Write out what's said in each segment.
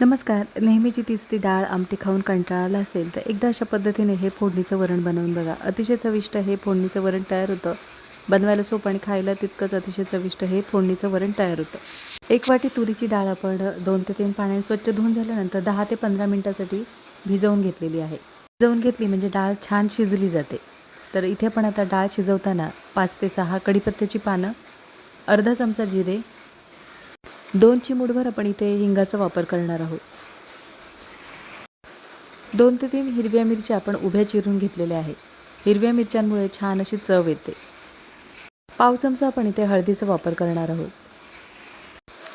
नमस्कार. नेहमीची तीच ती डाळ आमटी खाऊन कंटाळाला असेल तर एकदा अशा पद्धतीने हे फोडणीचं वरण बनवून बघा. अतिशय चविष्ट हे फोडणीचं वरण तयार होतं. बनवायला सोपं आणि खायला तितकंच अतिशय चविष्ट हे फोडणीचं वरण तयार होतं. एक वाटी तुरीची डाळ आपण दोन ते तीन पाण्याने स्वच्छ धुवून झाल्यानंतर दहा ते पंधरा मिनटासाठी भिजवून घेतलेली आहे. भिजवून घेतली म्हणजे डाळ छान शिजली जाते. तर इथे पण आता डाळ शिजवताना पाच ते सहा कढीपत्त्याची पानं अर्धा चमचा जिरे दोन चिमूडभर आपण इथे हिंगाचा वापर करणार आहोत. दोन ते तीन हिरव्या मिरच्या आपण उभ्या चिरून घेतलेल्या आहेत. हिरव्या मिरच्यांमुळे छान अशी चव येते. पाव चमचा आपण इथे हळदीचा वापर करणार आहोत.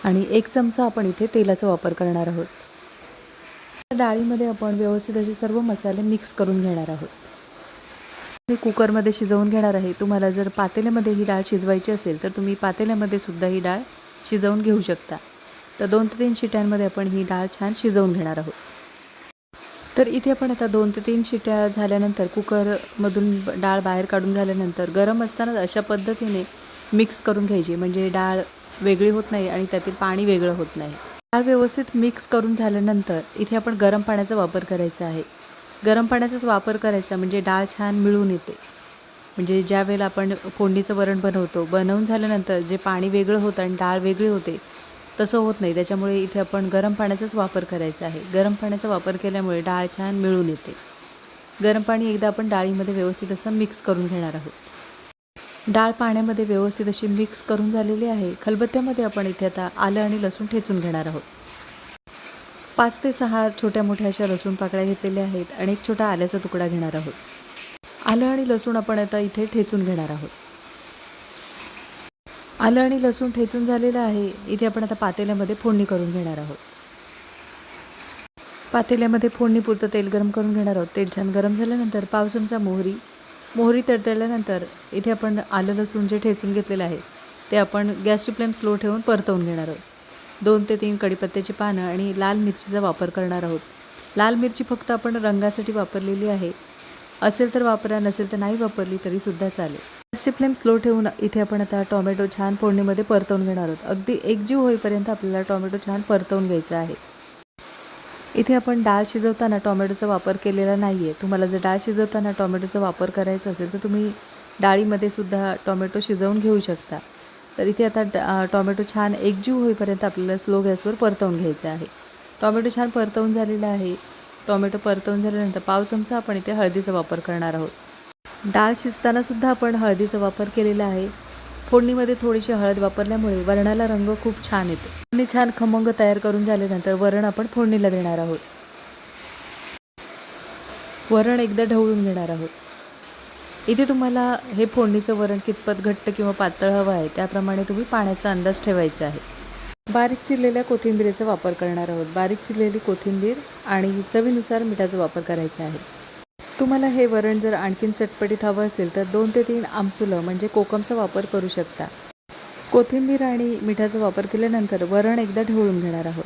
आणि एक चमचा आपण इथे तेलाचा वापर करणार आहोत. डाळीमध्ये आपण व्यवस्थित असे सर्व मसाले मिक्स करून घेणार आहोत. मी कुकरमध्ये शिजवून घेणार आहे. तुम्हाला जर पातेल्यामध्ये ही डाळ शिजवायची असेल तर तुम्ही पातेल्यामध्ये सुद्धा ही डाळ शिजवून घेऊ शकता. तर दोन ते तीन शिट्यांमध्ये आपण ही डाळ छान शिजवून घेणार आहोत. तर इथे आपण आता दोन ते तीन शिट्या झाल्यानंतर कुकरमधून डाळ बाहेर काढून झाल्यानंतर गरम असतानाच अशा पद्धतीने मिक्स करून घ्यायची. म्हणजे डाळ वेगळी होत नाही आणि त्यातील पाणी वेगळं होत नाही. डाळ व्यवस्थित मिक्स करून झाल्यानंतर इथे आपण गरम पाण्याचा वापर करायचा आहे. गरम पाण्याचाच वापर करायचा म्हणजे डाळ छान मिळून येते. म्हणजे ज्या वेळेला आपण फोडणीचं वरण बनवतो बनवून झाल्यानंतर जे पाणी वेगळं होतं आणि डाळ वेगळी होते तसं होत नाही. त्याच्यामुळे इथे आपण गरम पाण्याचाच वापर करायचा आहे. गरम पाण्याचा वापर केल्यामुळे डाळ छान मिळून येते. गरम पाणी एकदा आपण डाळीमध्ये व्यवस्थित असं मिक्स करून घेणार आहोत. डाळ पाण्यामध्ये व्यवस्थित अशी मिक्स करून झालेली आहे. खलबत्त्यामध्ये आपण इथे आता आलं आणि लसूण ठेचून घेणार आहोत. पाच ते सहा छोट्या मोठ्या अशा लसूण पाकळ्या घेतलेल्या आहेत आणि एक छोटा आल्याचा तुकडा घेणार आहोत. आलं आणि लसूण आपण आता इथे ठेचून घेणार आहोत. आलं आणि लसूण ठेचून झालेलं आहे. इथे आपण आता पातेल्यामध्ये फोडणी करून घेणार आहोत. पातेल्यामध्ये फोडणीपुरतं तेल गरम करून घेणार आहोत. तेल छान गरम झाल्यानंतर पाव चमचा मोहरी. मोहरी तडतडल्यानंतर इथे आपण आलं लसूण जे ठेचून घेतलेलं आहे ते आपण गॅसची फ्लेम स्लो ठेवून परतवून घेणार आहोत. दोन ते तीन कडीपत्त्याची पानं आणि लाल मिरचीचा वापर करणार आहोत. लाल मिरची फक्त आपण रंगासाठी वापरलेली आहे. असेल तर वापरा नसेल तर नाही वापरली तरीसुद्धा चालेल. गॅसची फ्लेम स्लो ठेवून इथे आपण आता टोमॅटो छान फोडणीमध्ये परतवून घेणार आहोत. अगदी एकजीव होईपर्यंत आपल्याला टोमॅटो छान परतवून घ्यायचा आहे. इथे आपण डाळ शिजवताना टोमॅटोचा वापर केलेला नाही आहे तुम्हाला जर डाळ शिजवताना टोमॅटोचा वापर करायचा असेल तर तुम्ही डाळीमध्ये सुद्धा टोमॅटो शिजवून घेऊ शकता. तर इथे आता टोमॅटो छान एकजीव होईपर्यंत आपल्याला स्लो गॅसवर परतवून घ्यायचं आहे. टोमॅटो छान परतवून झालेला आहे. टोमॅटो परतवून झाल्यानंतर पाव चमचा आपण इथे हळदीचा वापर करणार आहोत. डाळ शिजतानासुद्धा आपण हळदीचा वापर केलेला आहे. फोडणीमध्ये थोडीशी हळद वापरल्यामुळे वरणाला रंग खूप छान येतो. आणि छान खमंग तयार करून झाल्यानंतर वरण आपण फोडणीला देणार आहोत. वरण एकदा ढवळून घेणार आहोत. इथे तुम्हाला हे फोडणीचं वरण कितपत घट्ट किंवा पातळ हवं आहे त्याप्रमाणे तुम्ही पाण्याचा अंदाज ठेवायचा आहे. बारीक चिरलेल्या कोथिंबीरीचा वापर करणार आहोत. बारीक चिरलेली कोथिंबीर आणि चवीनुसार मिठाचा वापर करायचा आहे. तुम्हाला हे वरण जर आणखीन चटपटीत हवं असेल तर दोन ते तीन आमसुलं म्हणजे कोकमचा वापर करू शकता. कोथिंबीर आणि मिठाचा वापर केल्यानंतर वरण एकदा ढवळून घेणार आहोत.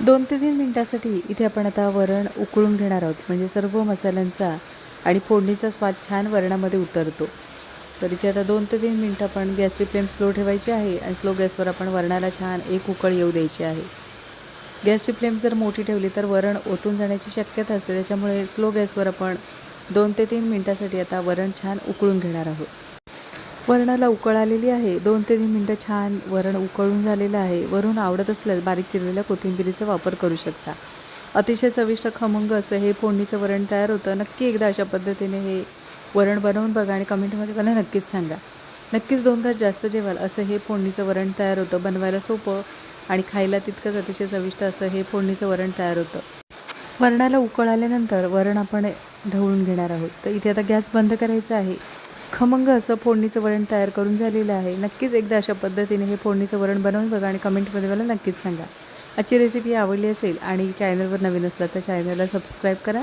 दोन ते तीन मिनटासाठी इथे आपण आता वरण उकळून घेणार आहोत. म्हणजे सर्व मसाल्यांचा आणि फोडणीचा स्वाद छान वरणामध्ये उतरतो. तर इथे आता दोन ते तीन मिनटं आपण गॅसची फ्लेम स्लो ठेवायची आहे आणि स्लो गॅसवर आपण वरणाला छान एक उकळ येऊ द्यायची आहे. गॅसची फ्लेम जर मोठी ठेवली तर वरण ओतून जाण्याची शक्यता असते. त्याच्यामुळे स्लो गॅसवर आपण दोन ते तीन मिनटासाठी आता वरण छान उकळून घेणार आहोत. वरणाला उकळ आलेली आहे. दोन ते तीन मिनटं छान वरण उकळून झालेलं आहे. वरून आवडत असल्यास बारीक चिरलेल्या कोथिंबिरीचा वापर करू शकता. अतिशय चविष्ट खमंग असं हे फोडणीचं वरण तयार होतं. नक्की एकदा अशा पद्धतीने हे वरण बनवून बघा आणि कमेंटमध्ये मला नक्कीच सांगा. नक्कीच दोन घास जास्त जेवाल असं हे फोडणीचं वरण तयार होतं. बनवायला सोपं आणि खायला तितकंच अतिशय चविष्ट असं हे फोडणीचं वरण तयार होतं. वरणाला उकळ आल्यानंतर वरण आपण ढवळून घेणार आहोत. तर इथे आता गॅस बंद करायचा आहे. खमंग असं फोडणीचं वरण तयार करून झालेलं आहे. नक्कीच एकदा अशा पद्धतीने हे फोडणीचं वरण बनवून बघा आणि कमेंटमध्ये मला नक्कीच सांगा. आजची रेसिपी आवडली असेल आणि चॅनलवर नवीन असला तर चॅनलला सबस्क्राईब करा.